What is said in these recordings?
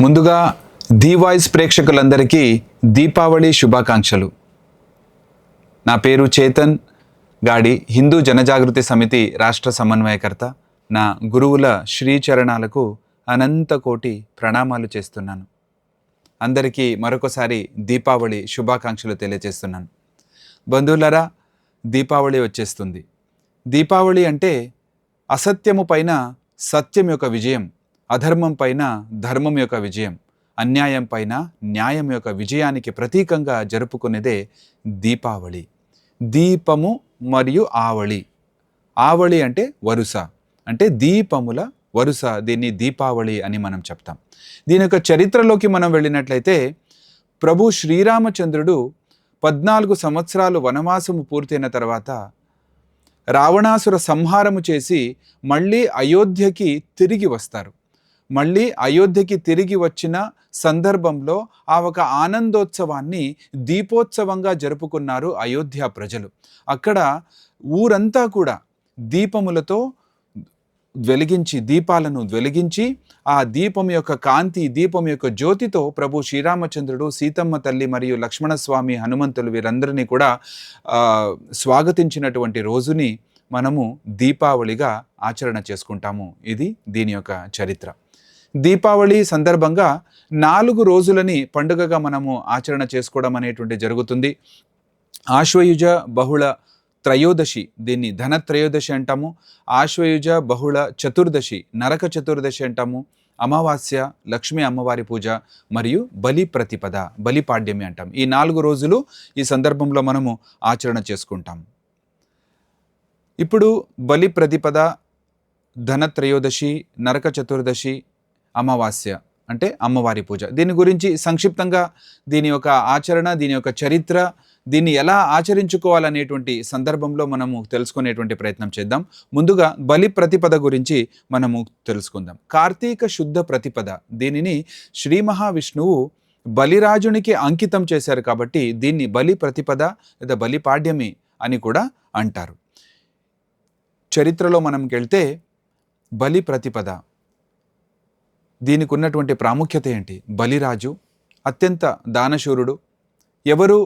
ముందుగా the voice ప్రేక్షకులందరికీ దీపావళి శుభాకాంక్షలు. నా పేరు చేతన్ గాడి హిందూ జనజాగృతి సమితి రాష్ట్ర సమన్వయకర్త. నా గురువుల శ్రీచరణాలకు అనంత కోటి ప్రణామాలు చేస్తున్నాను. అందరికీ మరొకసారి దీపావళి శుభాకాంక్షలు తెలియజేస్తున్నాను. బంధువులరా దీపావళి వచ్చేస్తుంది. దీపావళి అంటే అసత్యము పైన సత్యం యొక్క విజయం. అధర్మం పైన ధర్మం యొక్క విజయం అన్యాయం పైన న్యాయం యొక్క విజయానికి ప్రతీకంగా జరుపుకునేదే దీపావళి. దీపము మరియు ఆవళి. ఆవళి అంటే వరుస. అంటే దీపముల వరుస దీన్ని దీపావళి అని మనం చెప్తాం. దీని యొక్క చరిత్రలోకి మనం వెళ్ళినట్లయితే ప్రభు శ్రీరామచంద్రుడు పద్నాలుగు సంవత్సరాలు వనవాసము పూర్తయిన తర్వాత రావణాసుర సంహారము చేసి మళ్ళీ అయోధ్యకి తిరిగి వస్తారు. మళ్ళీ అయోధ్యకి తిరిగి వచ్చిన సందర్భంలో ఆ ఒక ఆనందోత్సవాన్ని దీపోత్సవంగా జరుపుకున్నారు అయోధ్య ప్రజలు. అక్కడ ఊరంతా కూడా దీపములతో వెలిగించి దీపాలను వెలిగించి ఆ దీపం యొక్క కాంతి దీపం యొక్క జ్యోతితో ప్రభు శ్రీరామచంద్రుడు సీతమ్మ తల్లి మరియు లక్ష్మణస్వామి హనుమంతులు వీరందరినీ కూడా స్వాగతించినటువంటి రోజుని మనము దీపావళిగా ఆచరణ చేసుకుంటాము. ఇది దీని యొక్క చరిత్ర. దీపావళి సందర్భంగా నాలుగు రోజులని పండుగగా మనము ఆచరణ చేసుకోవడం అనేటువంటి జరుగుతుంది. ఆశ్వయుజ బహుళ త్రయోదశి దీన్ని ధన త్రయోదశి అంటాము. ఆశ్వయుజ బహుళ చతుర్దశి నరక చతుర్దశి అంటాము. అమావాస్య లక్ష్మీ అమ్మవారి పూజ మరియు బలి ప్రతిపద బలిపాడ్యమి అంటాం. ఈ నాలుగు రోజులు ఈ సందర్భంలో మనము ఆచరణ చేసుకుంటాం. ఇప్పుడు బలి ప్రతిపద ధన త్రయోదశి నరక చతుర్దశి అమావాస్య అంటే అమ్మవారి పూజ. దీని గురించి సంక్షిప్తంగా దీని యొక్క ఆచరణ దీని యొక్క చరిత్ర దీన్ని ఎలా ఆచరించుకోవాలనేటువంటి సందర్భంలో మనము తెలుసుకునేటువంటి ప్రయత్నం చేద్దాం. ముందుగా బలి ప్రతిపద గురించి మనము తెలుసుకుందాం. కార్తీక శుద్ధ ప్రతిపద. దీనిని శ్రీ మహావిష్ణువు బలిరాజునికి అంకితం చేశారు కాబట్టి దీన్ని బలి ప్రతిపద లేదా బలిపాడ్యమి అని కూడా అంటారు. చరిత్రలో మనం వెళ్తే బలి ప్రతిపద. దీనికి ఉన్నటువంటి ప్రాముఖ్యత ఏంటి? బలిరాజు అత్యంత దానశూరుడు ఎవరు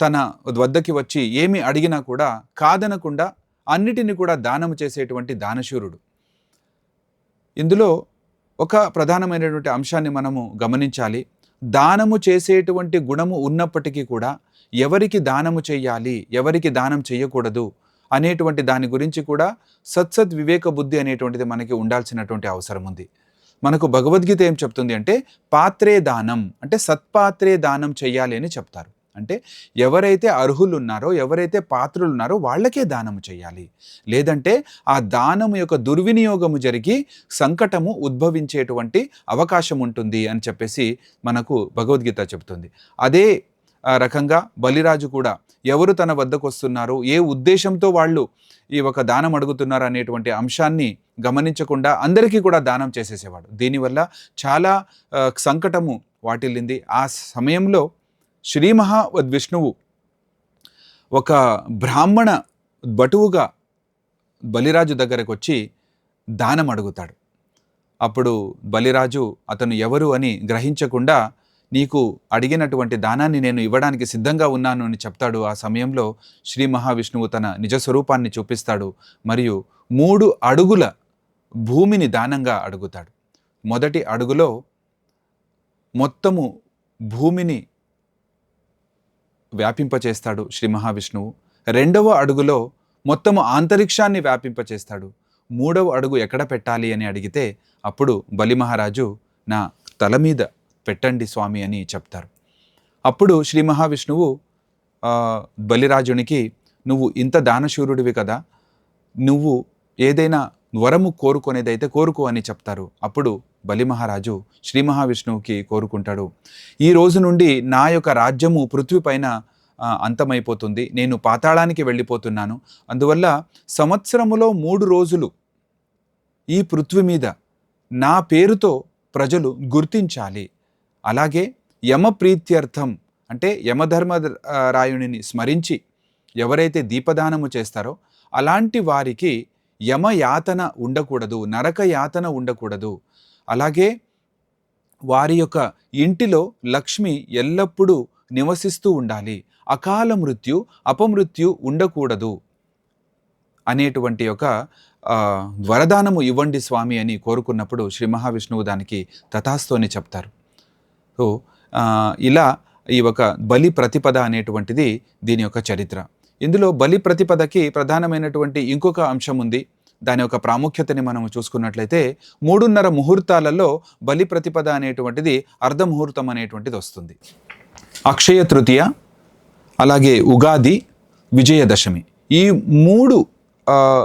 తన వద్దకి వచ్చి ఏమి అడిగినా కూడా కాదనకుండా అన్నిటిని కూడా దానము చేసేటువంటి దానశూరుడు. ఇందులో ఒక ప్రధానమైనటువంటి అంశాన్ని మనము గమనించాలి. దానము చేసేటువంటి గుణము ఉన్నప్పటికీ కూడా ఎవరికి దానము చేయాలి ఎవరికి దానం చేయకూడదు అనేటువంటి దాని గురించి కూడా సత్సద్ వివేక బుద్ధి అనేటువంటిది మనకి ఉండాల్సినటువంటి అవసరం ఉంది మనకు భగవద్గీత ఏం చెప్తుంది అంటే పాత్రే దానం అంటే సత్పాత్రే దానం చెయ్యాలి అని చెప్తారు. అంటే ఎవరైతే అర్హులు ఉన్నారో ఎవరైతే పాత్రులు ఉన్నారో వాళ్ళకే దానము చేయాలి లేదంటే ఆ దానము యొక్క దుర్వినియోగము జరిగి సంకటము ఉద్భవించేటువంటి అవకాశం ఉంటుంది అని చెప్పేసి మనకు భగవద్గీత చెబుతుంది అదే రకంగా బలిరాజు కూడా ఎవరు తన వద్దకు వస్తున్నారు ఏ ఉద్దేశంతో వాళ్ళు ఈ ఒక దానం అడుగుతున్నారు అనేటువంటి అంశాన్ని గమనించకుండా అందరికీ కూడా దానం చేసేసేవాడు. దీనివల్ల చాలా సంకటము వాటిల్లింది. ఆ సమయంలో శ్రీ మహా విష్ణువు ఒక బ్రాహ్మణ బటువుగా బలిరాజు దగ్గరకు వచ్చి దానం అడుగుతాడు. అప్పుడు బలిరాజు అతను ఎవరు అని గ్రహించకుండా నీకు అడిగినటువంటి దానాన్ని నేను ఇవ్వడానికి సిద్ధంగా ఉన్నాను అని చెప్తాడు. ఆ సమయంలో శ్రీ మహావిష్ణువు తన నిజ స్వరూపాన్ని చూపిస్తాడు మరియు మూడు అడుగుల భూమిని దానంగా అడుగుతాడు. మొదటి అడుగులో మొత్తము భూమిని వ్యాపింపచేస్తాడు శ్రీ మహావిష్ణువు. రెండవ అడుగులో మొత్తము అంతరిక్షాన్ని వ్యాపింపచేస్తాడు. మూడవ అడుగు ఎక్కడ పెట్టాలి అని అడిగితే అప్పుడు బలి మహారాజు నా తల మీద పెట్టండి స్వామి అని చెప్తారు. అప్పుడు శ్రీ మహావిష్ణువు బలిరాజునికి నువ్వు ఇంత దానశూరుడివి కదా నువ్వు ఏదైనా వరము కోరుకునేదైతే కోరుకో అని చెప్తారు. అప్పుడు బలి మహారాజు శ్రీ మహావిష్ణువుకి కోరుకుంటాడు. ఈ రోజు నుండి నా యొక్క రాజ్యము పృథ్వీపైన అంతమైపోతుంది. నేను పాతాళానికి వెళ్ళిపోతున్నాను. అందువల్ల సంవత్సరములో మూడు రోజులు ఈ పృథ్వీ మీద నా పేరుతో ప్రజలు గుర్తించాలి. అలాగే యమ ప్రీత్యర్థం అంటే యమధర్మ ఆ, రాయునిని స్మరించి ఎవరైతే దీపదానము చేస్తారో అలాంటి వారికి యమ యాతన ఉండకూడదు నరక యాతన ఉండకూడదు. అలాగే వారి యొక్క ఇంటిలో లక్ష్మి ఎల్లప్పుడూ నివసిస్తూ ఉండాలి. అకాల మృత్యు అపమృత్యు ఉండకూడదు అనేటువంటి ఒక వరదానము ఇవ్వండి స్వామి అని కోరుకున్నప్పుడు శ్రీ మహావిష్ణువు దానికి తథాస్తోని చెప్తారు. సో ఇలా ఈ ఒక బలి ప్రతిపద అనేటువంటిది దీని యొక్క చరిత్ర. ఇందులో బలి ప్రతిపదకి ప్రధానమైనటువంటి ఇంకొక అంశం ఉంది. దాని యొక్క ప్రాముఖ్యతని మనం చూసుకున్నట్లయితే మూడున్నర ముహూర్తాలలో బలి ప్రతిపద అనేటువంటిది అర్ధముహూర్తం అనేటువంటిది వస్తుంది. అక్షయ తృతీయ అలాగే ఉగాది విజయదశమి. ఈ మూడు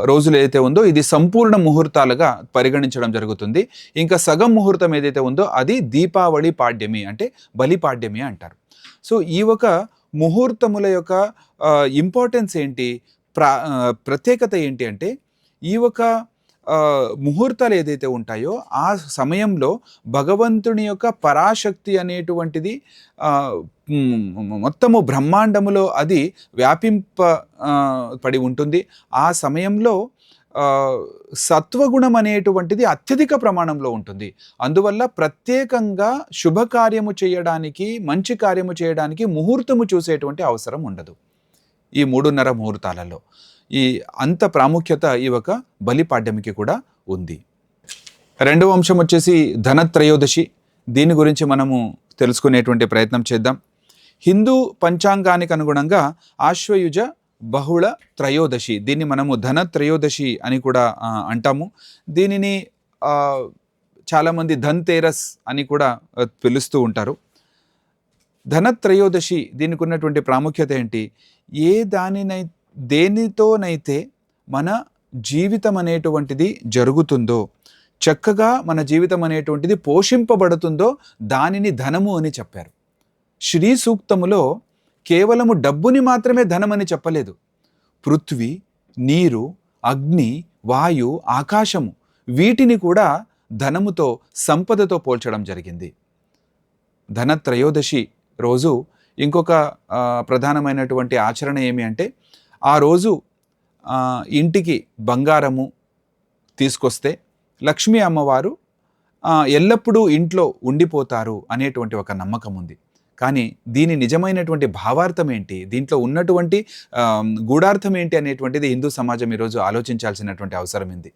రోజులు ఏదైతే ఉందో ఇది సంపూర్ణ ముహూర్తాలుగా పరిగణించడం జరుగుతుంది. ఇంకా సగం ముహూర్తం ఏదైతే ఉందో అది దీపావళి పాడ్యమి అంటే బలి పాడ్యమి అంటారు. సో ఈ ఒక ముహూర్తముల యొక్క ఇంపార్టెన్స్ ఏంటి? ప్రా ప్రత్యేకత ఏంటి అంటే ఈ ఒక ముహూర్తాలు ఏదైతే ఉంటాయో ఆ సమయంలో భగవంతుని యొక్క పరాశక్తి అనేటువంటిది మొత్తము బ్రహ్మాండములో అది వ్యాపింప పడి ఉంటుంది. ఆ సమయంలో సత్వగుణం అనేటువంటిది అత్యధిక ప్రమాణంలో ఉంటుంది. అందువల్ల ప్రత్యేకంగా శుభకార్యము చేయడానికి మంచి కార్యము చేయడానికి ముహూర్తము చూసేటువంటి అవసరం ఉండదు. ఈ మూడున్నర ముహూర్తాలలో. ఈ అంత ప్రాముఖ్యత ఈ ఒక బలిపాడ్యమికి కూడా ఉంది. రెండవ అంశం వచ్చేసి ధనత్రయోదశి. దీని గురించి మనము తెలుసుకునేటువంటి ప్రయత్నం చేద్దాం. హిందూ పంచాంగానికి అనుగుణంగా ఆశ్వయుజ బహుళ త్రయోదశి. దీన్ని మనము ధన త్రయోదశి అని కూడా అంటాము. దీనిని చాలామంది ధన్ తేరస్ అని కూడా పిలుస్తూ ఉంటారు. ధనత్రయోదశి దీనికి ఉన్నటువంటి ప్రాముఖ్యత ఏంటి? ఏ దానినై దేనితోనైతే మన జీవితం అనేటువంటిది జరుగుతుందో చక్కగా మన జీవితం అనేటువంటిది పోషింపబడుతుందో దానిని ధనము అని చెప్పారు. శ్రీ సూక్తములో కేవలము డబ్బుని మాత్రమే ధనమని చెప్పలేదు. పృథ్వీ నీరు అగ్ని వాయు ఆకాశము వీటిని కూడా ధనముతో సంపదతో పోల్చడం జరిగింది. ధనత్రయోదశి రోజు ఇంకొక ప్రధానమైనటువంటి ఆచరణ ఏమి అంటే ఆ రోజు ఇంటికి బంగారము తీసుకొస్తే లక్ష్మీ అమ్మవారు ఎల్లప్పుడూ ఇంట్లో ఉండిపోతారు అనేటువంటి ఒక నమ్మకం ఉంది. కానీ దీని నిజమైనటువంటి భావార్థం ఏంటి? దీంట్లో ఉన్నటువంటి గూఢార్థం ఏంటి అనేటువంటిది హిందూ సమాజం ఈరోజు ఆలోచించాల్సినటువంటి అవసరం ఉంది.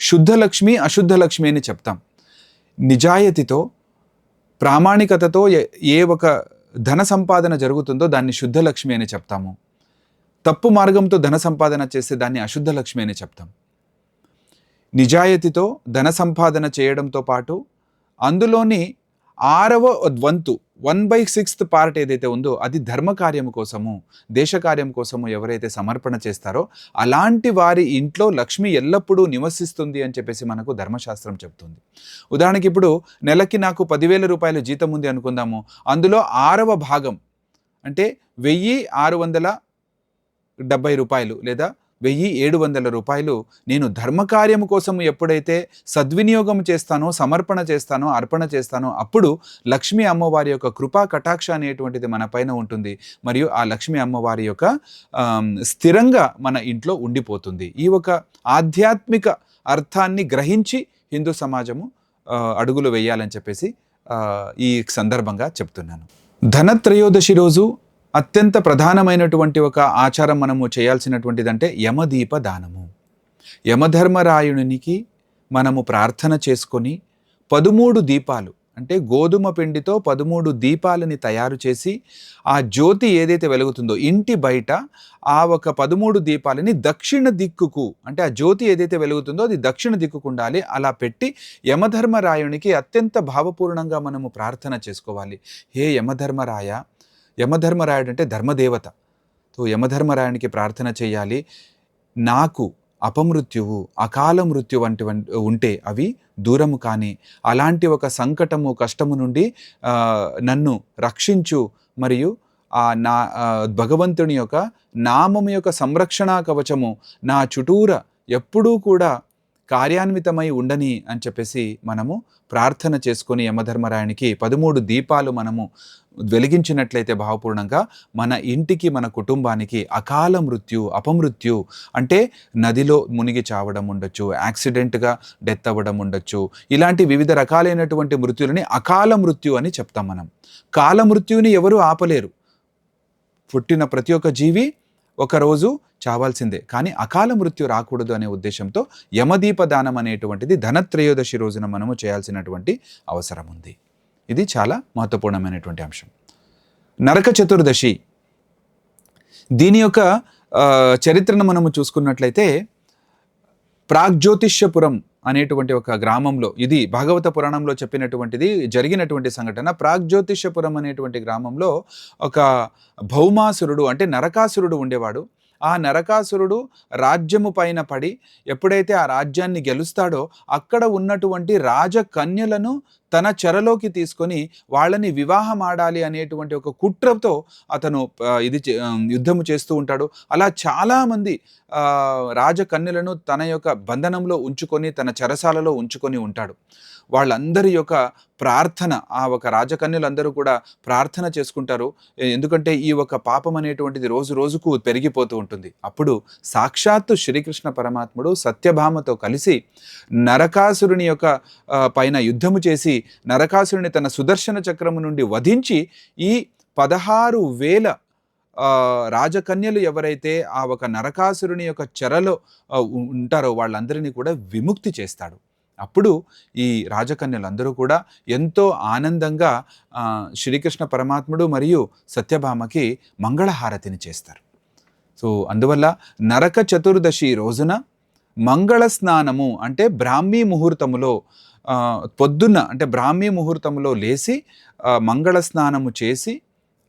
శుద్ధ లక్ష్మి అశుద్ధ లక్ష్మి అని చెప్తాం. నిజాయితీతో ప్రామాణికతతో ఏ- ఏ ఒక ధన సంపాదన జరుగుతుందో దాన్ని శుద్ధ లక్ష్మి అని చెప్తాము. తప్పు మార్గంతో ధన సంపాదన చేస్తే దాన్ని అశుద్ధ లక్ష్మి అని చెప్తాం. నిజాయితీతో ధన సంపాదన చేయడంతో పాటు అందులోని ఆరవ వంతు వన్ బై సిక్స్త్ పార్ట్ ఏదైతే ఉందో అది ధర్మ కార్యం కోసము దేశ కార్యం కోసము ఎవరైతే సమర్పణ చేస్తారో అలాంటి వారి ఇంట్లో లక్ష్మి ఎల్లప్పుడూ నివసిస్తుంది అని చెప్పేసి మనకు ధర్మశాస్త్రం చెప్తుంది. ఉదాహరణకి ఇప్పుడు నెలకి నాకు పదివేల రూపాయల జీతం ఉంది అనుకుందాము. అందులో ఆరవ భాగం అంటే వెయ్యి ఆరు వందల డెబ్బై రూపాయలు లేదా వెయ్యి ఏడు వందల రూపాయలు నేను ధర్మకార్యం కోసం ఎప్పుడైతే సద్వినియోగం చేస్తానో సమర్పణ చేస్తానో అర్పణ చేస్తానో అప్పుడు లక్ష్మీ అమ్మవారి యొక్క కృపా కటాక్ష అనేటువంటిది మన పైన ఉంటుంది. మరియు ఆ లక్ష్మీ అమ్మవారి యొక్క స్థిరంగా మన ఇంట్లో ఉండిపోతుంది. ఈ ఒక ఆధ్యాత్మిక అర్థాన్ని గ్రహించి హిందూ సమాజము అడుగులు వేయాలని చెప్పేసి ఈ సందర్భంగా చెప్తున్నాను. ధనత్రయోదశి రోజు అత్యంత ప్రధానమైనటువంటి ఒక ఆచారం మనము చేయాల్సినటువంటిదంటే యమదీప దానము. యమధర్మరాయునికి మనము ప్రార్థన చేసుకొని పదమూడు దీపాలు అంటే గోధుమ పిండితో పదమూడు దీపాలని తయారు చేసి ఆ జ్యోతి ఏదైతే వెలుగుతుందో ఇంటి బయట ఆ ఒక పదమూడు దీపాలని దక్షిణ దిక్కుకు అంటే ఆ జ్యోతి ఏదైతే వెలుగుతుందో అది దక్షిణ దిక్కుకు ఉండాలి. అలా పెట్టి యమధర్మరాయునికి అత్యంత భావపూర్ణంగా మనము ప్రార్థన చేసుకోవాలి. హే యమధర్మరాయ యమధర్మరాయుడు అంటే ధర్మదేవత. సో యమధర్మరాయునికి ప్రార్థన చేయాలి. నాకు అపమృత్యువు అకాల మృత్యు వంటి ఉంటే అవి దూరము కానీ అలాంటి ఒక సంకటము కష్టము నుండి నన్ను రక్షించు మరియు ఆ నా భగవంతుని యొక్క నామము యొక్క సంరక్షణా కవచము నా చుట్టూర ఎప్పుడూ కూడా కార్యాన్వితమై ఉండని అని చెప్పేసి మనము ప్రార్థన చేసుకొని యమధర్మరాయనికి పదమూడు దీపాలు మనము వెలిగించినట్లయితే భావపూర్ణంగా మన ఇంటికి మన కుటుంబానికి అకాల మృత్యు అపమృత్యు అంటే నదిలో మునిగి చావడం ఉండొచ్చు యాక్సిడెంట్గా డెత్ అవ్వడం ఉండొచ్చు. ఇలాంటి వివిధ రకాలైనటువంటి మృత్యులని అకాల మృత్యు అని చెప్తాం మనం. కాల మృత్యుని ఎవరు ఆపలేరు. పుట్టిన ప్రతి ఒక్క జీవి ఒకరోజు చావాల్సిందే. కానీ అకాల మృత్యు రాకూడదు అనే ఉద్దేశంతో యమదీప దానం అనేటువంటిది ధనత్రయోదశి రోజున మనము చేయాల్సినటువంటి అవసరం ఉంది ఇది చాలా మహత్వపూర్ణమైనటువంటి అంశం. నరక చతుర్దశి. దీని యొక్క చరిత్రను మనము చూసుకున్నట్లయితే ప్రాగ్జ్యోతిష్యపురం అనేటువంటి ఒక గ్రామంలో ఇది భాగవత పురాణంలో చెప్పినటువంటిది జరిగినటువంటి సంఘటన. ప్రాగ్జ్యోతిష్యపురం అనేటువంటి గ్రామంలో ఒక భౌమాసురుడు అంటే నరకాసురుడు ఉండేవాడు. ఆ నరకాసురుడు రాజ్యము పైన పడి ఎప్పుడైతే ఆ రాజ్యాన్ని గెలుస్తాడో అక్కడ ఉన్నటువంటి రాజకన్యలను తన చెరలోకి తీసుకొని వాళ్ళని వివాహం ఆడాలి అనేటువంటి ఒక కుట్రతో అతను ఇది చే- యుద్ధము చేస్తూ ఉంటాడు. అలా చాలామంది రాజకన్యలను తన యొక్క బంధనంలో ఉంచుకొని తన చెరసాలలో ఉంచుకొని ఉంటాడు. వాళ్ళందరి యొక్క ప్రార్థన ఆ ఒక రాజకన్యలందరూ కూడా ప్రార్థన చేసుకుంటారు. ఎందుకంటే ఈ ఒక పాపం అనేటువంటిది రోజు రోజుకు పెరిగిపోతూ ఉంటుంది. అప్పుడు సాక్షాత్తు శ్రీకృష్ణ పరమాత్ముడు సత్యభామతో కలిసి నరకాసురుని యొక్క పైన యుద్ధము చేసి నరకాసురుని తన సుదర్శన చక్రము నుండి వధించి ఈ పదహారు వేల రాజకన్యలు ఎవరైతే ఆ ఒక నరకాసురుని యొక్క చెరలో ఉంటారో వాళ్ళందరినీ కూడా విముక్తి చేస్తాడు. అప్పుడు ఈ రాజకన్యలందరూ కూడా ఎంతో ఆనందంగా శ్రీకృష్ణ పరమాత్ముడు మరియు సత్యభామకి మంగళహారతిని చేస్తారు. సో అందువల్ల నరక చతుర్దశి రోజున మంగళ స్నానము అంటే బ్రాహ్మీ ముహూర్తములో పొద్దున్న అంటే బ్రాహ్మీ ముహూర్తంలో లేచి మంగళ స్నానము చేసి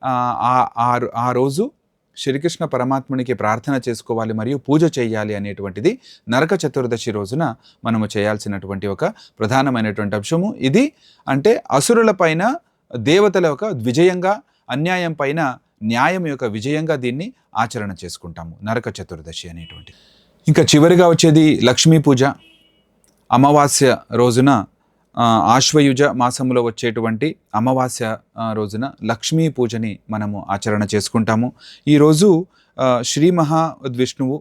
ఆ, ఆ- ఆ రోజు శ్రీకృష్ణ పరమాత్మునికి ప్రార్థన చేసుకోవాలి మరియు పూజ చేయాలి అనేటువంటిది నరక చతుర్దశి రోజున మనము చేయాల్సినటువంటి ఒక ప్రధానమైనటువంటి అంశము. ఇది అంటే అసురుల పైన దేవతల యొక్క విజయంగా అన్యాయం పైన న్యాయం యొక్క విజయంగా దీన్ని ఆచరణ చేసుకుంటాము. నరక చతుర్దశి అనేటువంటి ఇంకా చివరిగా వచ్చేది లక్ష్మీ పూజ. అమావాస్య రోజున ఆశ్వయుజ మాసంలో వచ్చేటువంటి అమావాస్య రోజున లక్ష్మీ పూజని మనము ఆచరణ చేసుకుంటాము. ఈరోజు శ్రీ మహావిష్ణువు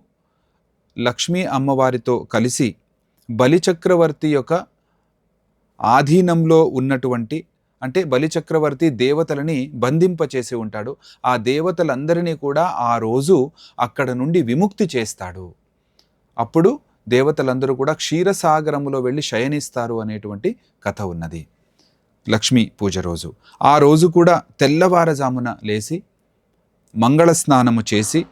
లక్ష్మీ అమ్మవారితో కలిసి బలిచక్రవర్తి యొక్క ఆధీనంలో ఉన్నటువంటి అంటే బలిచక్రవర్తి దేవతలని బంధింపచేసి ఉంటాడు. ఆ దేవతలందరినీ కూడా ఆ రోజు అక్కడ నుండి విముక్తి చేస్తాడు. అప్పుడు దేవతలందరూ కూడా క్షీరసాగరములో వెళ్ళి శయనిస్తారు అనేటువంటి కథ ఉన్నది. లక్ష్మీ పూజ రోజు. ఆ రోజు కూడా తెల్లవారజామున లేచి మంగళ స్నానము చేసి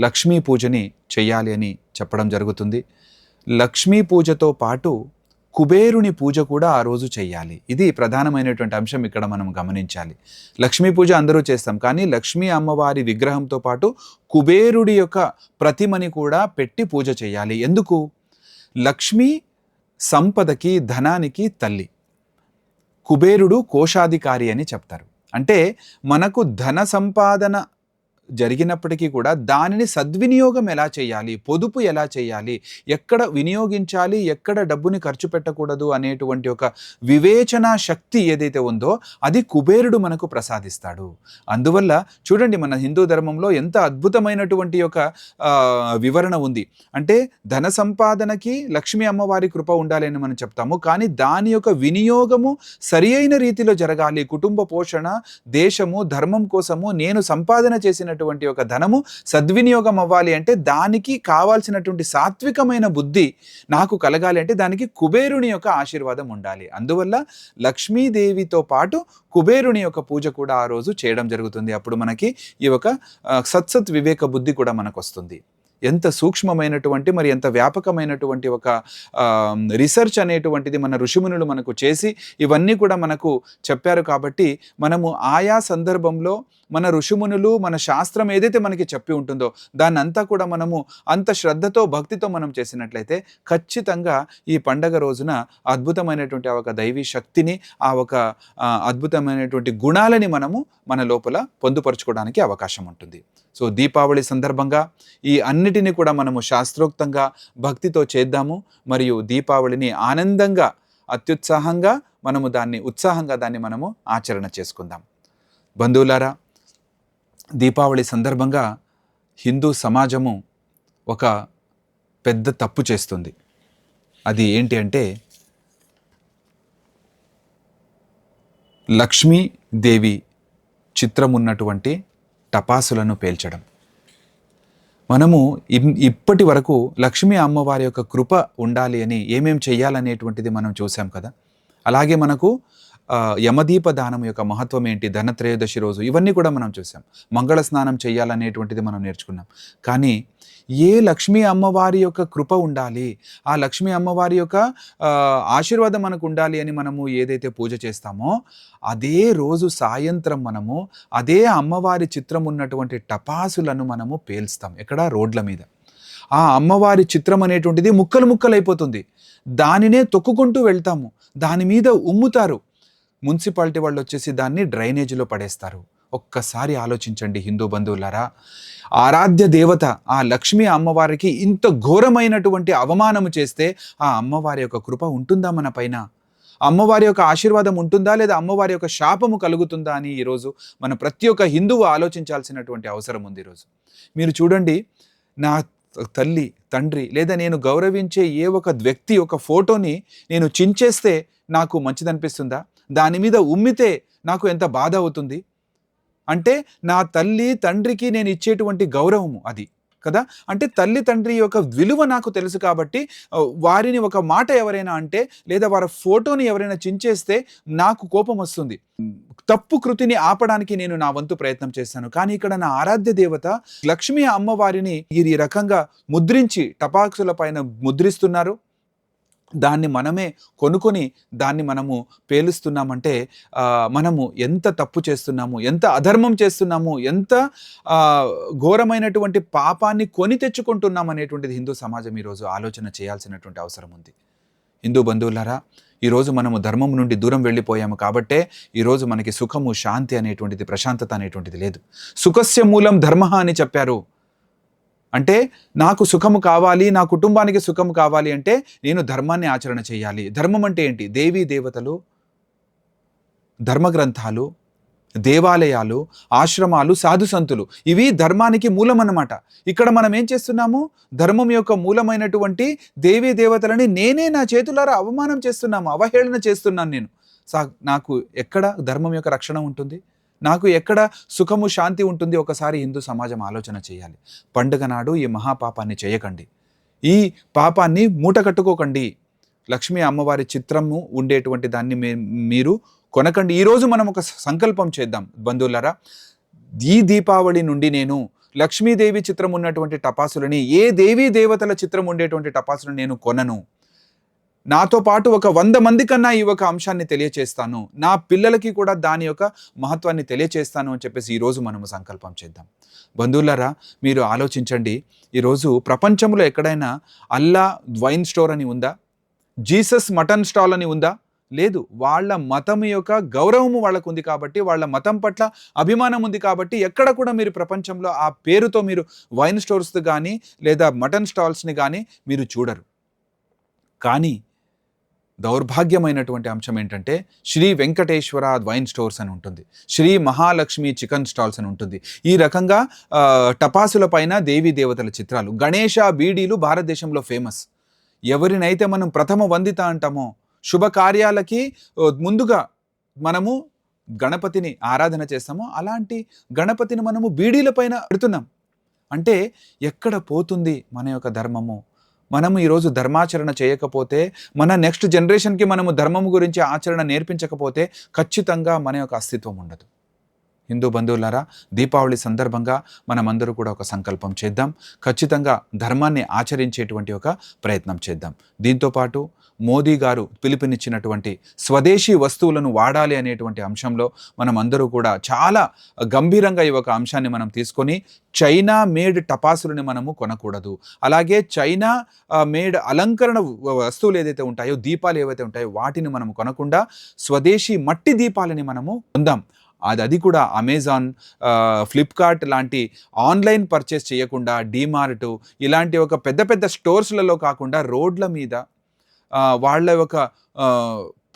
లక్ష్మీ పూజని చెయ్యాలి అని చెప్పడం జరుగుతుంది. లక్ష్మీ పూజతో పాటు కుబేరుని పూజ కూడా ఆ రోజు చేయాలి ఇది ప్రధానమైనటువంటి అంశం ఇక్కడ మనం గమనించాలి. లక్ష్మీ పూజ అందరూ చేస్తాం. కానీ లక్ష్మీ అమ్మవారి విగ్రహంతో పాటు కుబేరుడి యొక్క ప్రతిమని కూడా పెట్టి పూజ చేయాలి ఎందుకు? లక్ష్మీ సంపదకి ధనానికి తల్లి. కుబేరుడు కోశాధికారి అని చెప్తారు. అంటే మనకు ధన సంపాదన జరిగినప్పటికీ కూడా దానిని సద్వినియోగం ఎలా చేయాలి? పొదుపు ఎలా చేయాలి? ఎక్కడ వినియోగించాలి? ఎక్కడ డబ్బుని ఖర్చు పెట్టకూడదు? అనేటువంటి ఒక వివేచన శక్తి ఏదైతే ఉందో అది కుబేరుడు మనకు ప్రసాదిస్తాడు. అందువల్ల చూడండి మన హిందూ ధర్మంలో ఎంత అద్భుతమైనటువంటి ఒక వివరణ ఉంది. అంటే ధన సంపాదనకి లక్ష్మీ అమ్మవారి కృప ఉండాలని మనం చెప్తాము. కానీ దాని యొక్క వినియోగము సరి అయిన రీతిలో జరగాలి. కుటుంబ పోషణ దేశము ధర్మం కోసము నేను సంపాదన చేసినటువంటి ఒక ధనము సద్వినియోగం అవ్వాలి అంటే దానికి కావాల్సినటువంటి సాత్వికమైన బుద్ధి నాకు కలగాలి అంటే దానికి కుబేరుని యొక్క ఆశీర్వాదం ఉండాలి. అందువల్ల లక్ష్మీదేవితో పాటు కుబేరుని యొక్క పూజ కూడా ఆ రోజు చేయడం జరుగుతుంది. అప్పుడు మనకి ఈ యొక్క సత్సత్ వివేక బుద్ధి కూడా మనకు వస్తుంది ఎంత సూక్ష్మమైనటువంటి మరి ఎంత వ్యాపకమైనటువంటి ఒక రీసెర్చ్ అనేటువంటిది మన ఋషిమునులు మనకు చేసి ఇవన్నీ కూడా మనకు చెప్పారు కాబట్టి మనము ఆయా సందర్భంలో మన ఋషిమునులు మన శాస్త్రం ఏదైతే మనకి చెప్పి ఉంటుందో దాన్ని అంతా కూడా మనము అంత శ్రద్ధతో భక్తితో మనం చేసినట్లయితే ఖచ్చితంగా ఈ పండగ రోజున అద్భుతమైనటువంటి ఆ ఒక దైవీ శక్తిని ఆ ఒక అద్భుతమైనటువంటి గుణాలని మనము మన లోపల పొందుపరచుకోవడానికి అవకాశం ఉంటుంది. సో దీపావళి సందర్భంగా ఈ అన్నిటిని కూడా మనము శాస్త్రోక్తంగా భక్తితో చేద్దాము. మరియు దీపావళిని ఆనందంగా అత్యుత్సాహంగా మనము దాన్ని ఉత్సాహంగా దాన్ని మనము ఆచరణ చేసుకుందాం. బంధువులారా దీపావళి సందర్భంగా హిందూ సమాజము ఒక పెద్ద తప్పు చేస్తుంది. అది ఏంటి అంటే లక్ష్మీదేవి చిత్రం ఉన్నటువంటి టపాసులను పేల్చడం. మనము ఇప్పటి వరకు లక్ష్మీ అమ్మవారి యొక్క కృప ఉండాలి అని ఏమేం చేయాలనేటువంటిది మనం చూసాం కదా. అలాగే మనకు యమదీప దానం యొక్క మహత్వం ఏంటి? ధనత్రయోదశి రోజు ఇవన్నీ కూడా మనం చూసాం. మంగళ స్నానం చేయాలనేటువంటిది మనం నేర్చుకున్నాం. కానీ ఏ లక్ష్మీ అమ్మవారి యొక్క కృప ఉండాలి? ఆ లక్ష్మీ అమ్మవారి యొక్క ఆశీర్వాదం మనకు ఉండాలి అని మనము ఏదైతే పూజ చేస్తామో అదే రోజు సాయంత్రం మనము అదే అమ్మవారి చిత్రం ఉన్నటువంటి టపాసులను మనము పేల్స్తాం ఎక్కడ? రోడ్ల మీద. ఆ అమ్మవారి చిత్రం అనేటువంటిది ముక్కలు ముక్కలు అయిపోతుంది దానినే తొక్కుకుంటూ వెళ్తాము. దాని మీద ఉమ్ముతారు. మున్సిపాలిటీ వాళ్ళు వచ్చేసి దాన్ని డ్రైనేజీలో పడేస్తారు. ఒక్కసారి ఆలోచించండి హిందూ బంధువులారా. ఆరాధ్య దేవత ఆ లక్ష్మీ అమ్మవారికి ఇంత ఘోరమైనటువంటి అవమానము చేస్తే ఆ అమ్మవారి యొక్క కృప ఉంటుందా మన పైన? అమ్మవారి యొక్క ఆశీర్వాదం ఉంటుందా లేదా అమ్మవారి యొక్క శాపము కలుగుతుందా అని ఈరోజు మన ప్రతి ఒక్క హిందువు ఆలోచించాల్సినటువంటి అవసరం ఉంది ఈరోజు. మీరు చూడండి నా తల్లి తండ్రి లేదా నేను గౌరవించే ఏ ఒక వ్యక్తి ఒక ఫోటోని నేను చించేస్తే నాకు మంచిదనిపిస్తుందా? దాని మీద ఉమ్మితే నాకు ఎంత బాధ అవుతుంది? అంటే నా తల్లి తండ్రికి నేను ఇచ్చేటువంటి గౌరవము అది కదా? అంటే తల్లి తండ్రి యొక్క విలువ నాకు తెలుసు కాబట్టి వారిని ఒక మాట ఎవరైనా అంటే లేదా వారి ఫోటోని ఎవరైనా చించేస్తే నాకు కోపం వస్తుంది. తప్పు కృతిని ఆపడానికి నేను నా వంతు ప్రయత్నం చేస్తాను. కానీ ఇక్కడ నా ఆరాధ్య దేవత లక్ష్మీ అమ్మవారిని ఈ రకంగా ముద్రించి టపాకుల పైన ముద్రిస్తున్నారు. దాన్ని మనమే కొనుక్కొని దాన్ని మనము పేలుస్తున్నామంటే మనము ఎంత తప్పు చేస్తున్నాము ఎంత అధర్మం చేస్తున్నాము ఎంత ఘోరమైనటువంటి పాపాన్ని కొని తెచ్చుకుంటున్నాం అనేటువంటిది హిందూ సమాజం ఈరోజు ఆలోచన చేయాల్సినటువంటి అవసరం ఉంది. హిందూ బంధువులారా ఈరోజు మనము ధర్మం నుండి దూరం వెళ్ళిపోయాము కాబట్టే ఈరోజు మనకి సుఖము శాంతి అనేటువంటిది ప్రశాంతత అనేటువంటిది లేదు. సుఖస్య మూలం ధర్మ అని చెప్పారు. అంటే నాకు సుఖము కావాలి నా కుటుంబానికి సుఖము కావాలి అంటే నేను ధర్మాన్ని ఆచరణ చేయాలి. ధర్మం అంటే ఏంటి? దేవీ దేవతలు ధర్మ గ్రంథాలు దేవాలయాలు ఆశ్రమాలు సాధు సంతులు. ఇవి ధర్మానికి మూలం అన్నమాట ఇక్కడ మనం ఏం చేస్తున్నాము? ధర్మం యొక్క మూలమైనటువంటి దేవీ దేవతలని నేనే నా చేతులారా అవమానం చేస్తున్నాము అవహేళన చేస్తున్నాను నేను. సా నాకు ఎక్కడ ధర్మం యొక్క రక్షణ ఉంటుంది? నాకు ఎక్కడ సుఖము శాంతి ఉంటుంది ఒకసారి హిందూ సమాజం ఆలోచన చేయాలి. పండుగ నాడు ఈ మహాపాపాన్ని చేయకండి. ఈ పాపాన్ని మూట కట్టుకోకండి. లక్ష్మీ అమ్మవారి చిత్రము ఉండేటువంటి దాన్ని మీరు కొనకండి. ఈరోజు మనం ఒక సంకల్పం చేద్దాం బంధువులరా. ఈ దీపావళి నుండి నేను లక్ష్మీదేవి చిత్రం ఉన్నటువంటి టపాసులని ఏ దేవీ దేవతల చిత్రం ఉండేటువంటి టపాసులను నేను కొనను. నాతో పాటు ఒక వంద మంది కన్నా ఈ ఒక అంశాన్ని తెలియచేస్తాను. నా పిల్లలకి కూడా దాని యొక్క మహత్వాన్ని తెలియచేస్తాను అని చెప్పేసి ఈరోజు మనము సంకల్పం చేద్దాం. బంధువులారా మీరు ఆలోచించండి. ఈరోజు ప్రపంచంలో ఎక్కడైనా అల్లా వైన్ స్టోర్ అని ఉందా? జీసస్ మటన్ స్టాల్ అని ఉందా? లేదు వాళ్ళ మతం యొక్క గౌరవము వాళ్ళకు ఉంది కాబట్టి వాళ్ళ మతం పట్ల అభిమానం ఉంది కాబట్టి ఎక్కడ కూడా మీరు ప్రపంచంలో ఆ పేరుతో మీరు వైన్ స్టోర్స్ కానీ లేదా మటన్ స్టాల్స్ని కానీ మీరు చూడరు. కానీ దౌర్భాగ్యమైనటువంటి అంశం ఏంటంటే శ్రీ వెంకటేశ్వర వైన్ స్టోర్స్ అని ఉంటుంది శ్రీ మహాలక్ష్మి చికెన్ స్టాల్స్ అని ఉంటుంది. ఈ రకంగా టపాసుల పైన దేవీ దేవతల చిత్రాలు. గణేష బీడీలు భారతదేశంలో ఫేమస్. ఎవరినైతే మనం ప్రథమ వందిత అంటామో శుభకార్యాలకి ముందుగా మనము గణపతిని ఆరాధన చేస్తామో అలాంటి గణపతిని మనము బీడీల పైన పెడుతున్నాం. అంటే ఎక్కడ పోతుంది మన యొక్క ధర్మము? మనము ఈరోజు ధర్మాచరణ చేయకపోతే మన నెక్స్ట్ జనరేషన్కి మనము ధర్మము గురించి ఆచరణ నేర్పించకపోతే ఖచ్చితంగా మన యొక్క అస్తిత్వం ఉండదు. హిందూ బంధువులారా దీపావళి సందర్భంగా మనమందరూ కూడా ఒక సంకల్పం చేద్దాం. ఖచ్చితంగా ధర్మాన్ని ఆచరించేటువంటి ఒక ప్రయత్నం చేద్దాం. దీంతోపాటు మోదీ గారు పిలుపునిచ్చినటువంటి స్వదేశీ వస్తువులను వాడాలి అనేటువంటి అంశంలో మనం అందరూ కూడా చాలా గంభీరంగా ఈ ఒక అంశాన్ని మనం తీసుకొని చైనా మేడ్ టపాసులని మనము కొనకూడదు. అలాగే చైనా మేడ్ అలంకరణ వస్తువులు ఏదైతే ఉంటాయో దీపాలు ఏవైతే ఉంటాయో వాటిని మనం కొనకుండా స్వదేశీ మట్టి దీపాలని మనము కొందాం. అది అది కూడా అమెజాన్ ఫ్లిప్కార్ట్ లాంటి ఆన్లైన్ పర్చేస్ చేయకుండా డీమార్ట్ ఇలాంటి ఒక పెద్ద పెద్ద స్టోర్స్లలో కాకుండా రోడ్ల మీద వాళ్ళ యొక్క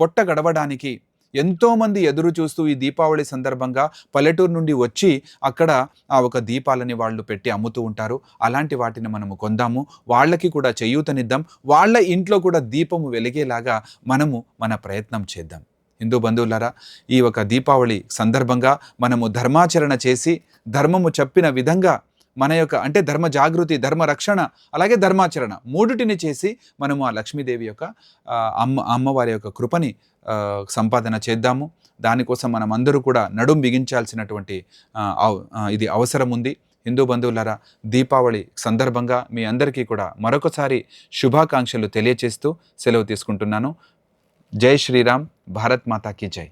పొట్ట గడవడానికి ఎంతోమంది ఎదురు చూస్తూ ఈ దీపావళి సందర్భంగా పల్లెటూరు నుండి వచ్చి అక్కడ ఆ ఒక దీపాలని వాళ్ళు పెట్టి అమ్ముతూ ఉంటారు. అలాంటి వాటిని మనము కొందాము. వాళ్ళకి కూడా చేయూతనిద్దాం. వాళ్ళ ఇంట్లో కూడా దీపము వెలిగేలాగా మనము మన ప్రయత్నం చేద్దాం. హిందూ బంధువులారా ఈ ఒక దీపావళి సందర్భంగా మనము ధర్మాచరణ చేసి ధర్మము చెప్పిన విధంగా మన యొక్క అంటే ధర్మ జాగృతి ధర్మ రక్షణ అలాగే ధర్మాచరణ మూడిటిని చేసి మనము ఆ లక్ష్మీదేవి యొక్క అమ్మ అమ్మవారి యొక్క కృపని సంపాదన చేద్దాము. దానికోసం మనం అందరూ కూడా నడుం బిగించాల్సినటువంటి అవ- ఇది అవసరం ఉంది. హిందూ బంధువులారా దీపావళి సందర్భంగా మీ అందరికీ కూడా మరొకసారి శుభాకాంక్షలు తెలియచేస్తూ సెలవు తీసుకుంటున్నాను. జై శ్రీరామ్ భారత్ మాతాకి జై.